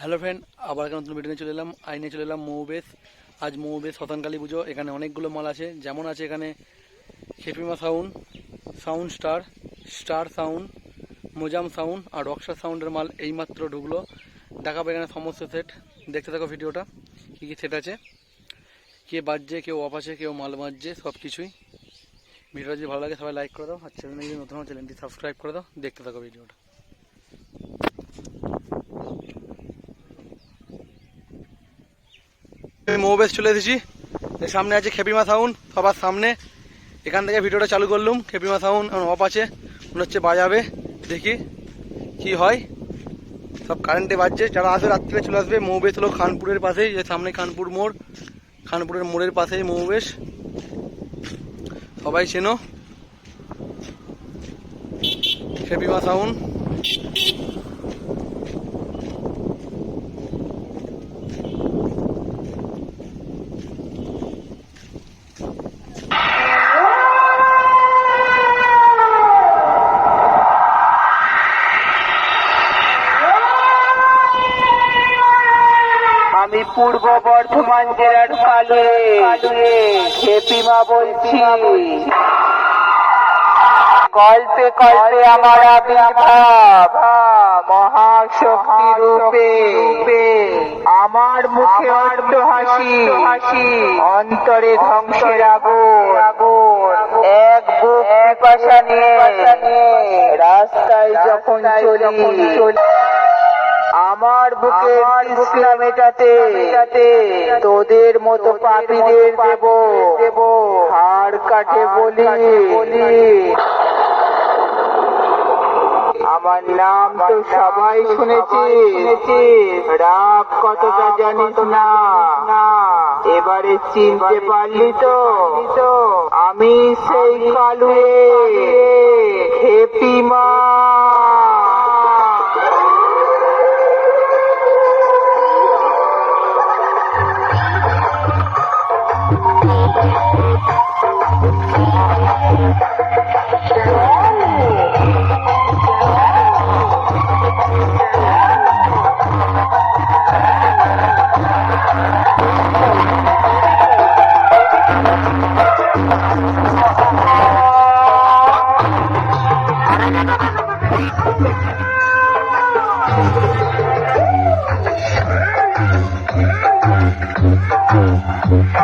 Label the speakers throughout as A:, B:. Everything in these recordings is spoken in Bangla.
A: হ্যালো ফ্রেন্ড, আবার একটা নতুন ভিডিও নিয়ে চলে এলাম। আইনে চলে এলাম মৌবেশ। আজ মৌবেশ শতানকালী পুজো। এখানে অনেকগুলো মাল আছে। যেমন আছে এখানে Khepima sound sound star star sound Mojam sound আর রকস্টার সাউন্ডের মাল এইমাত্র ঢুকলো। দেখাবো এখানে সমস্ত সেট দেখতে থাকো ভিডিওটা কী কী সেট আছে। কে বাজছে, কেউ অফ আছে, কেউ মাল বাজছে, সব কিছুই। ভিডিওটা যদি ভালো লাগে, সবাই লাইক করে দাও। আর চ্যানেলে যদি নতুন চ্যানেলটি সাবস্ক্রাইব করে দাও। দেখতে থাকো ভিডিওটা মৌবেশ চলে এসেছি। সামনে আছে খেপিমা সাউন্ড সবার সামনে। এখান থেকে ভিডিওটা চালু করলুম, খেপিমা সাউন্ড অফ আছে। মনে হচ্ছে বাজাবে, দেখি কি হয়। সব কারেন্টে বাজছে, যারা আসবে রাত্রে চলে আসবে। মৌবেশ হলো খানপুরের পাশেই যে সামনে খানপুর মোড়। খানপুরের মোড়ের পাশেই মৌবেশ সবাই চেনো। খেপিমা সাউন্ড
B: আমি পূর্ব বর্ধমান জেলার কালুয়ে। খেপিমা বলছি। গল্পে গল্পে আমার আবির্ভাব, মহাশক্তি রূপে। আমার মুখে অট্ট হাসি হাসি অন্তরে ধ্বংসের আগুন। এক বুক পিপাসা নিয়ে রাস্তায় যখন চলি চলি আমার বুকে তৃষ্ণা মেটাতে তোদের মতো পাপীদের দেব। দেব। হাড় কাটে বলি। বলি। আমার নাম তো সবাই শুনেছি। রাগ কতটা জানিস না। এবারে চিনতে পারলি তো। আমি সেই কালুয়ে খেপিমা Mm-hmm.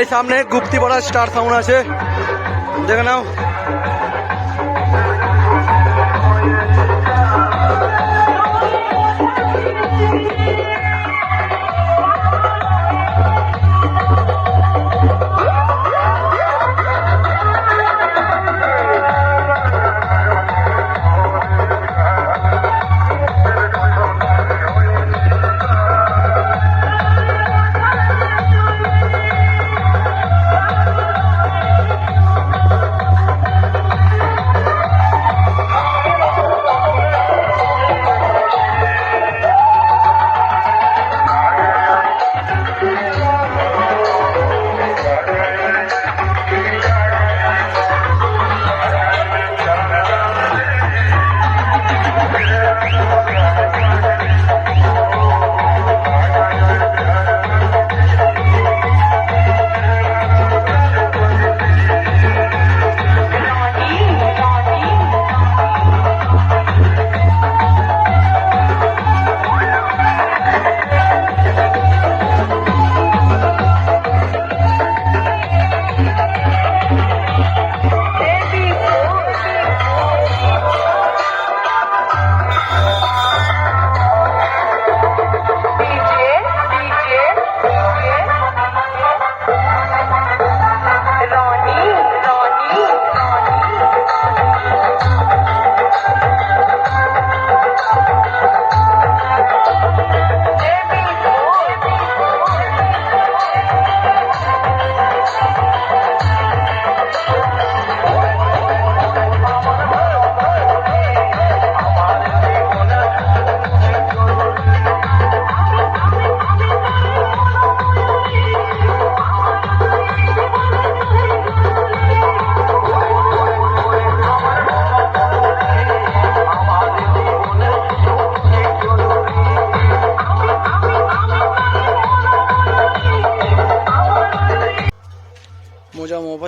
A: এই সামনে গুপ্তি পড়া স্টার সাউন্ড আছে। দেখে নাও।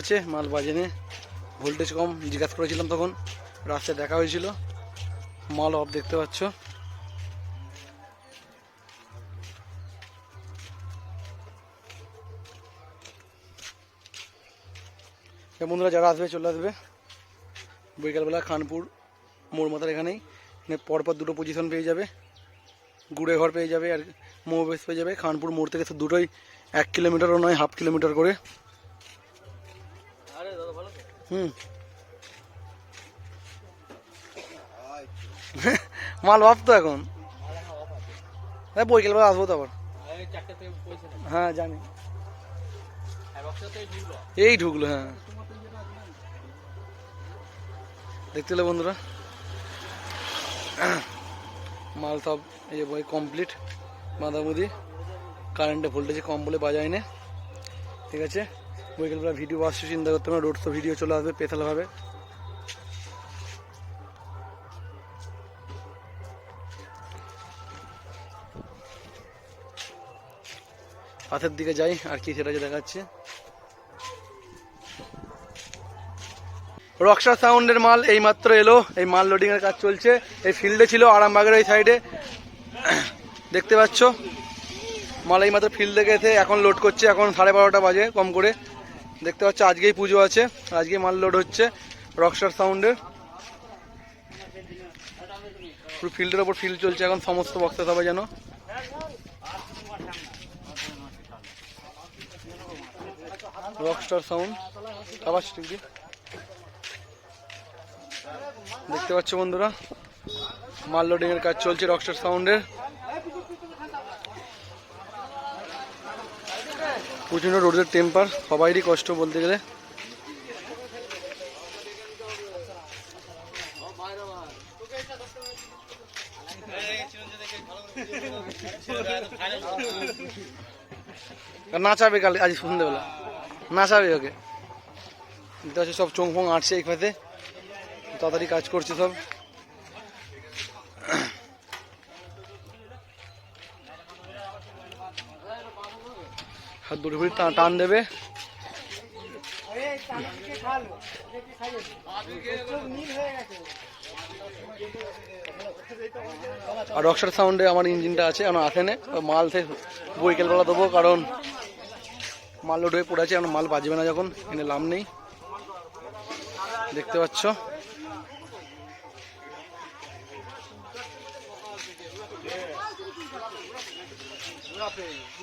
A: আছে মাল বাজেনে। ভোল্টেজ কম, জিজ্ঞাসা করেছিলাম তখন। রাস্তায় দেখা হয়েছিল। মাল অফ দেখতে পাচ্ছ। বন্ধুরা যারা আসবে, চলে আসবে। বিকালবেলা খানপুর, মোড় মাথার এখানেই। এখানে পরপর দুটো পজিশন পেয়ে যাবে। গুড়ে ঘর পেয়ে যাবে আর মোবেস পেয়ে যাবে। খানপুর মোড় থেকে দুটোই এক কিলোমিটারও নয় হাফ কিলোমিটার করে। মাল অফ তো এখন। হ্যাঁ বৈকালবেলা আসব তো আবার। হ্যাঁ জানি। এই ঢুকলো হ্যাঁ। দেখতে পেলে বন্ধুরা? মাল সব এই বই কমপ্লিট বাঁধামুদি কারেন্টে ভোল্টেজে কম বলে বাজায় না। ঠিক আছে? বৈকালবেলা ভিডিও আসছে চিন্তা করতে হবে রোড তো ভিডিও চলে আসবে পেতালভাবে পাথের দিকে যাই, আর কি সেটা দেখাচ্ছে। রক্সা সাউন্ডের মাল এই মাত্র এলো, এই মাল লোডিং এর কাজ চলছে। এই ফিল্ডে ছিল আরামবাগের ওই সাইডে দেখতে পাচ্ছ? মাল এই মাত্র ফিল্ড এসে এখন লোড করছে, এখন সাড়ে বারোটা বাজে কম করে। দেখতে পাচ্ছ আজকেই পুজো আছে আজকে মাল লোড হচ্ছে রকস্টার সাউন্ডের পুরো ফিল্ডের ওপর ফিল্ড চলছে, এখন সমস্ত বক্তা সবাই যেন। রকস্টার সাউন্ড আবার দেখতে পাচ্ছ বন্ধুরা, মাল লোডিং এর কাজ চলছে রকস্টার সাউন্ডের প্রচণ্ড রোডের টেম্পার, সবাইরই কষ্ট বলতে গেলে। নাচাবে কাল, আজ সন্ধ্যেবেলা নাচাবে ওকে। সব চোং ফোং আটছে এই পাশে তাড়াতাড়ি কাজ করছে সব। দুটো ফুড়ি টান দেবে। আর রক্সার সাউন্ডে আমার ইঞ্জিনটা আছে এখন আসে না। মাল সে বৈকালবেলা দেবো কারণ মাল লোড হয়ে পড়ে আছে এখন মাল বাজবে না যখন এনে লাভ নেই। দেখতে পাচ্ছ।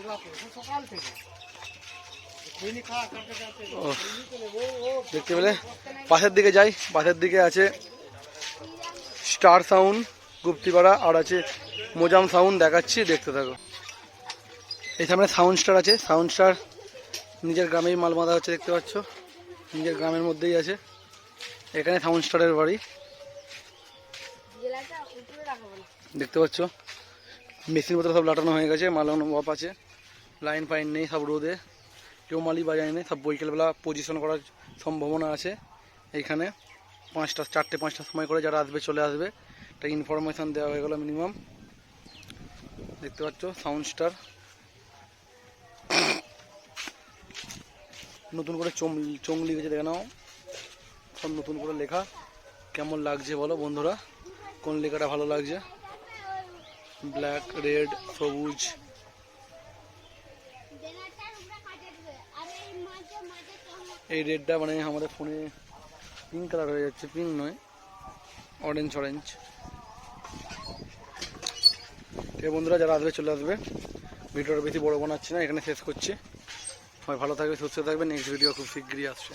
A: ও, দেখতে পেলে? পাশের দিকে যাই, পাশের দিকে আছে স্টার সাউন্ড গুপ্তিপাড়া আর আছে মোজাম সাউন্ড, দেখাচ্ছি, দেখতে থাকো। এই সামনে সাউন্ড স্টার আছে, সাউন্ড স্টার নিজের গ্রামেই মাল বাঁধা হচ্ছে, দেখতে পাচ্ছ? নিজের গ্রামের মধ্যেই আছে। এখানে সাউন্ড স্টারের বাড়ি। দেখতে পাচ্ছ? মেশিন পত্র সব লাটানো হয়ে গেছে, মাল অফ আছে। লাইন ফাইন নেই, সব রোদে। কেউ মালি বাজায় নেই। সব বৈকালবেলা পজিশন করার সম্ভাবনা আছে এইখানে। পাঁচটা, চারটে, পাঁচটার সময় করে যারা আসবে, চলে আসবে। একটা ইনফরমেশান দেওয়া হয়ে গেল মিনিমাম দেখতে পাচ্ছ সাউন্ড স্টার নতুন করে চোম চোং লিখেছে দেখে নাও। সব নতুন করে লেখা। কেমন লাগছে বলো বন্ধুরা? কোন লেখাটা ভালো লাগছে? ব্ল্যাক রেড সবুজ। এই রেডটা মানে আমাদের ফোনে পিঙ্ক কালার হয়ে যাচ্ছে পিঙ্ক নয় অরেঞ্জ অরেঞ্জ ঠিক বন্ধুরা, যারা আসবে চলে আসবে। ভিডিওটা বেশি বড় বানাচ্ছি না, এখানে শেষ করছি। সবাই ভালো থাকবে সুস্থ থাকবে নেক্সট ভিডিও খুব শীঘ্রই আসছে